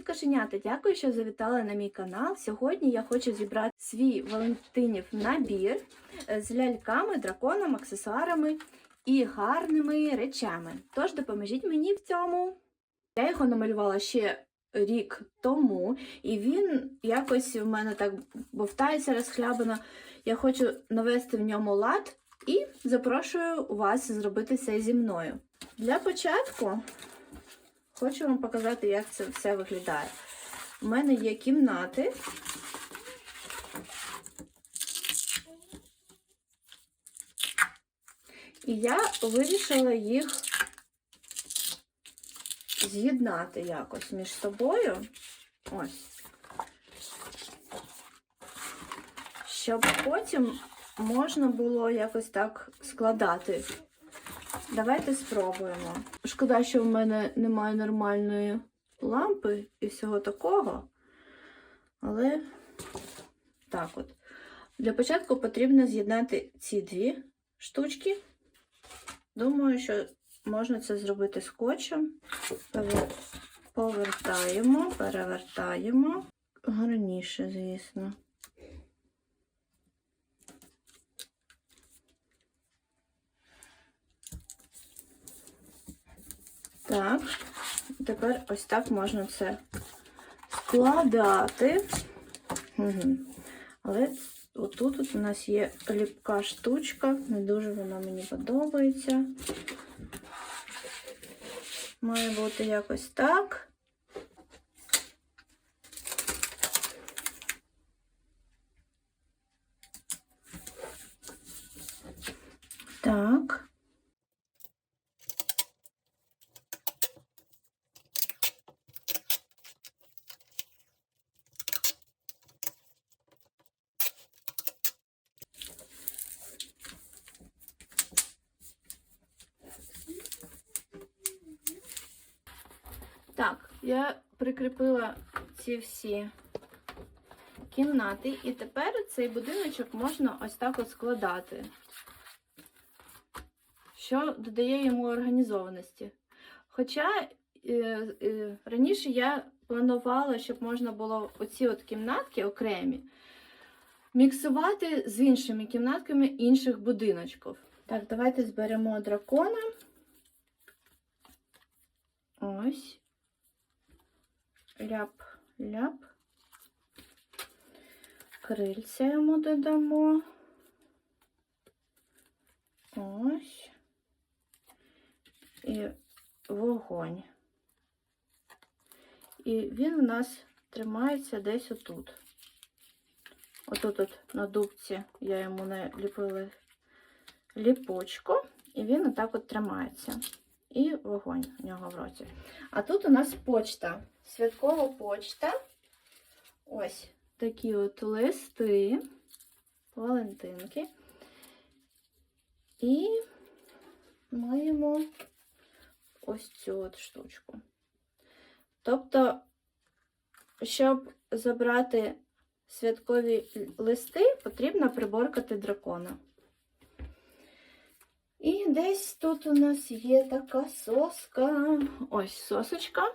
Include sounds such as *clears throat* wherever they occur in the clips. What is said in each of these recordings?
Привіт, кошенята! Дякую, що завітали на мій канал. Сьогодні я хочу зібрати свій Валентинів набір е, з ляльками, драконом, аксесуарами і гарними речами. Тож допоможіть мені в цьому. Я його намалювала ще рік тому, і він якось в мене так бовтається розхлябано. Я хочу навести в ньому лад і запрошую вас зробити це зі мною. Для початку хочу вам показати, як це все виглядає. У мене є кімнати. І я вирішила їх з'єднати якось між собою. Ось. Щоб потім можна було якось так складати. Давайте спробуємо. Шкода, що в мене немає нормальної лампи і всього такого. Але так от. Для початку потрібно з'єднати ці дві штучки. Думаю, що можна це зробити скотчем. Повертаємо, перевертаємо. Гарніше, звісно. Так, тепер ось так можна це складати. Угу. Але отут от у нас є ліпка штучка, не дуже вона мені подобається. Має бути якось так. Так. Так, я прикріпила ці всі кімнати, і тепер цей будиночок можна ось так от складати, що додає йому організованості. Хоча е, е, раніше я планувала, щоб можна було оці от кімнатки окремі міксувати з іншими кімнатками інших будиночків. Так, давайте зберемо дракона. Ось ляп, ляп. Крильця йому додамо. Ось. І вогонь. І він у нас тримається десь отут. Отут от на дубці я йому наліпила ліпочку, і він отак от тримається. І вогонь у нього в роті. А тут у нас почта, святкова почта. Ось такі от листи, валентинки. І маємо ось цю от штучку. Тобто, щоб забрати святкові листи, потрібно приборкати дракона. Десь тут у нас є така соска. Ось сосочка.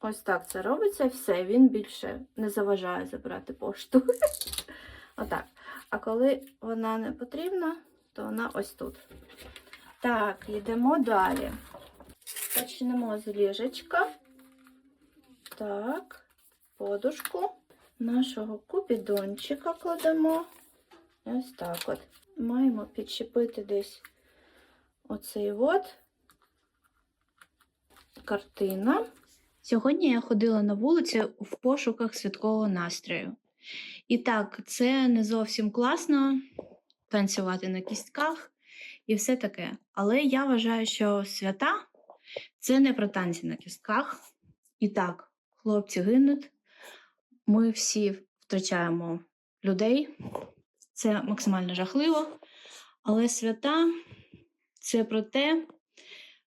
Ось так це робиться. Все, він більше не заважає забрати пошту. *laughs* Отак. А коли вона не потрібна, то вона ось тут. Так, йдемо далі. Почнемо з ліжечка. Так, подушку нашого купідончика кладемо. Ось так от. Маємо підчепити десь оцей от картина. Сьогодні я ходила на вулицю в пошуках святкового настрою. І так, це не зовсім класно танцювати на кістках і все таке. Але я вважаю, що свята це не про танці на кістках. І так, хлопці гинуть, ми всі втрачаємо людей. Це максимально жахливо. Але свята це про те,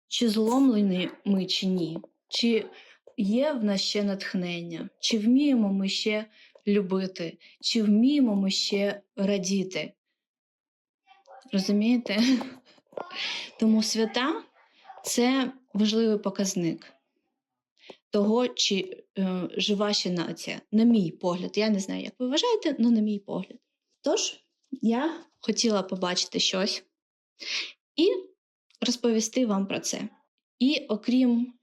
чи зломлені ми, чи ні. Чи є в нас ще натхнення, чи вміємо ми ще любити, чи вміємо ми ще радіти. Розумієте? *laughs* Тому свята це важливий показник. того, чи е, жива ще нація. На мій погляд. Я не знаю, як ви вважаєте, але на мій погляд. Тож, я хотіла побачити щось і розповісти вам про це. І окрім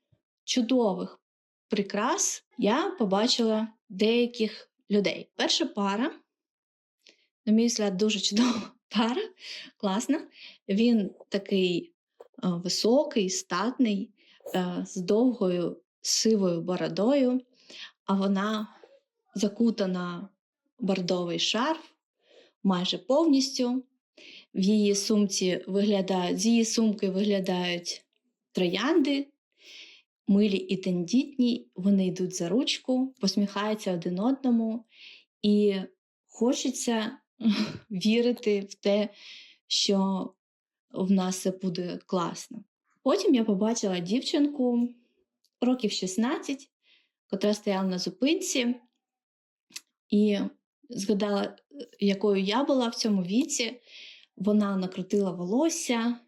чудових прикрас, я побачила деяких людей. Перша пара, на мій взгляд, дуже чудова *laughs* пара, класна. Він такий е, високий, статний, е, з довгою сивою бородою, а вона закутана бордовий шарф майже повністю. В її сумці виглядають, з її сумки виглядають троянди, милі і тендітні, вони йдуть за ручку, посміхаються один одному, і хочеться *laughs* вірити в те, що в нас все буде класно. Потім я побачила дівчинку років 16, котра стояла на зупинці, і згадала, якою я була в цьому віці. Вона накрутила волосся,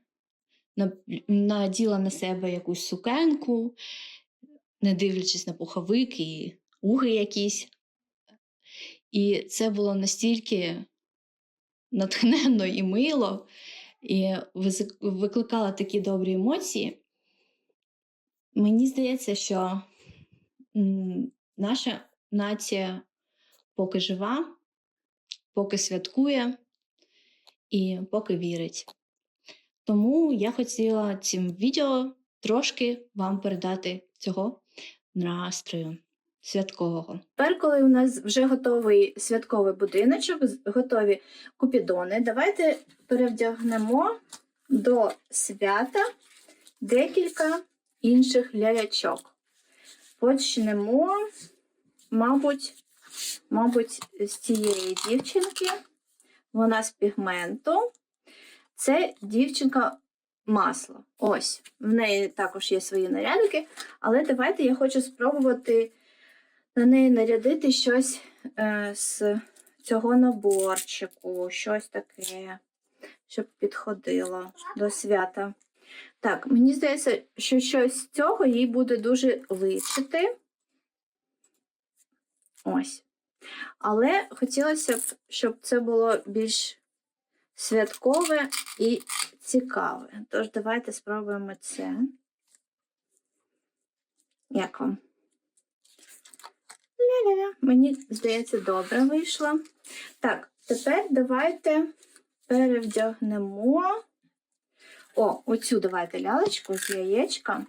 наділа на себе якусь сукенку, не дивлячись на пуховик і уги якісь. І це було настільки натхненно і мило, і викликало такі добрі емоції. Мені здається, що наша нація поки жива, поки святкує і поки вірить. Тому я хотіла цим відео трошки вам передати цього настрою святкового. Тепер, коли у нас вже готовий святковий будиночок, готові купідони, давайте перевдягнемо до свята декілька інших лялячок. Почнемо, мабуть, мабуть, з цієї дівчинки. Вона з пігменту. Це дівчинка масло. Ось, в неї також є свої нарядики, але давайте я хочу спробувати на неї нарядити щось е, з цього наборчику, щось таке, щоб підходило до свята. Так, мені здається, що щось з цього їй буде дуже личити. Ось. Але хотілося б, щоб це було більш святкове і цікаве. Тож давайте спробуємо це. Як вам? Ля-ля-ля. Мені здається, добре вийшло. Так, тепер давайте перевдягнемо. О, оцю давайте лялечку з яєчка.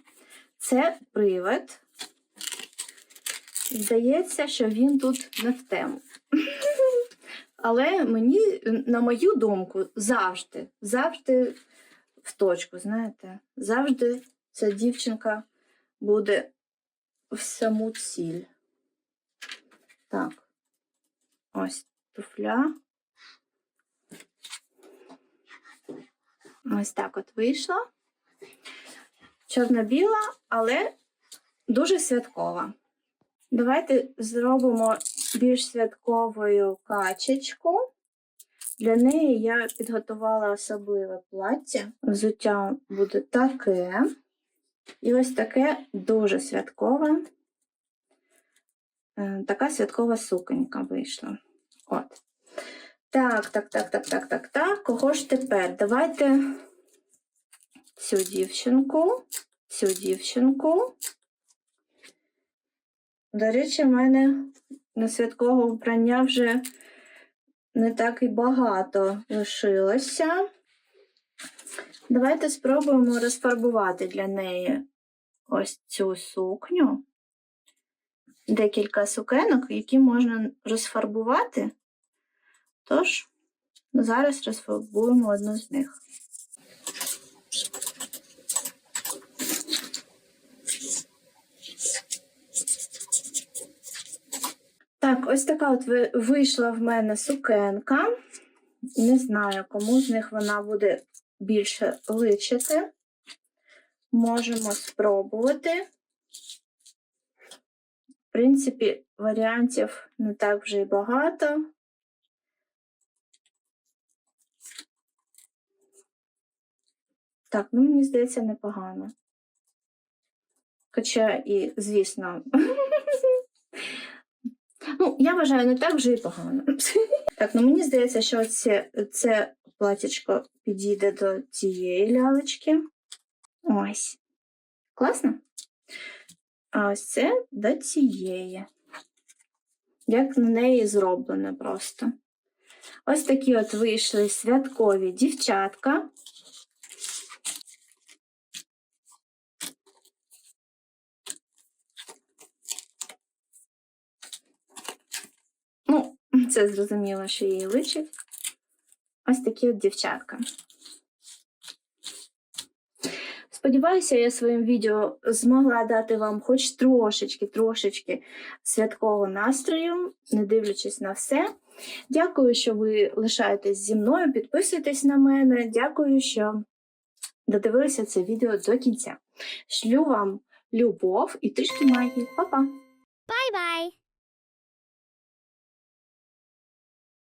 Це привид. Здається, що він тут не в тему. *laughs* Але мені, на мою думку, завжди, завжди в точку, знаєте, завжди ця дівчинка буде в саму ціль. Так, ось туфля. Ось так от вийшло. Чорно-біла, але дуже святкова. Давайте зробимо більш святковою качечку. Для неї я підготувала особливе плаття. Взуття буде таке. І ось таке дуже святкове. Е, Така святкова суконька вийшла. От. Так, так, так, так, так, так, так. Кого ж тепер? Давайте цю дівчинку, цю дівчинку. До речі, в мене на святкового вбрання вже не так і багато лишилося. Давайте спробуємо розфарбувати для неї ось цю сукню. Декілька сукенок, які можна розфарбувати. Тож, зараз розфарбуємо одну з них. Так, ось така от вийшла в мене сукенка. Не знаю, кому з них вона буде більше личити. Можемо спробувати. В принципі, варіантів не так вже й багато. Так, ну мені здається, непогано. Хоча і, звісно, *laughs* ну, я вважаю, не так вже і погано. *laughs* Так, ну мені здається, що це, це платічко підійде до цієї лялечки. Ось. Класно? А ось це до цієї. Як на неї зроблено просто. Ось такі от вийшли святкові дівчатка. Ну, *clears throat* це зрозуміло, що їй личить. Ось такі от дівчатка. Сподіваюся, я своїм відео змогла дати вам хоч трошечки, трошечки святкового настрою, не дивлячись на все. Дякую, що ви лишаєтесь зі мною, підписуйтесь на мене. Дякую, що додивилися це відео до кінця. Шлю вам любов і трішки магії. Па-па! Bye.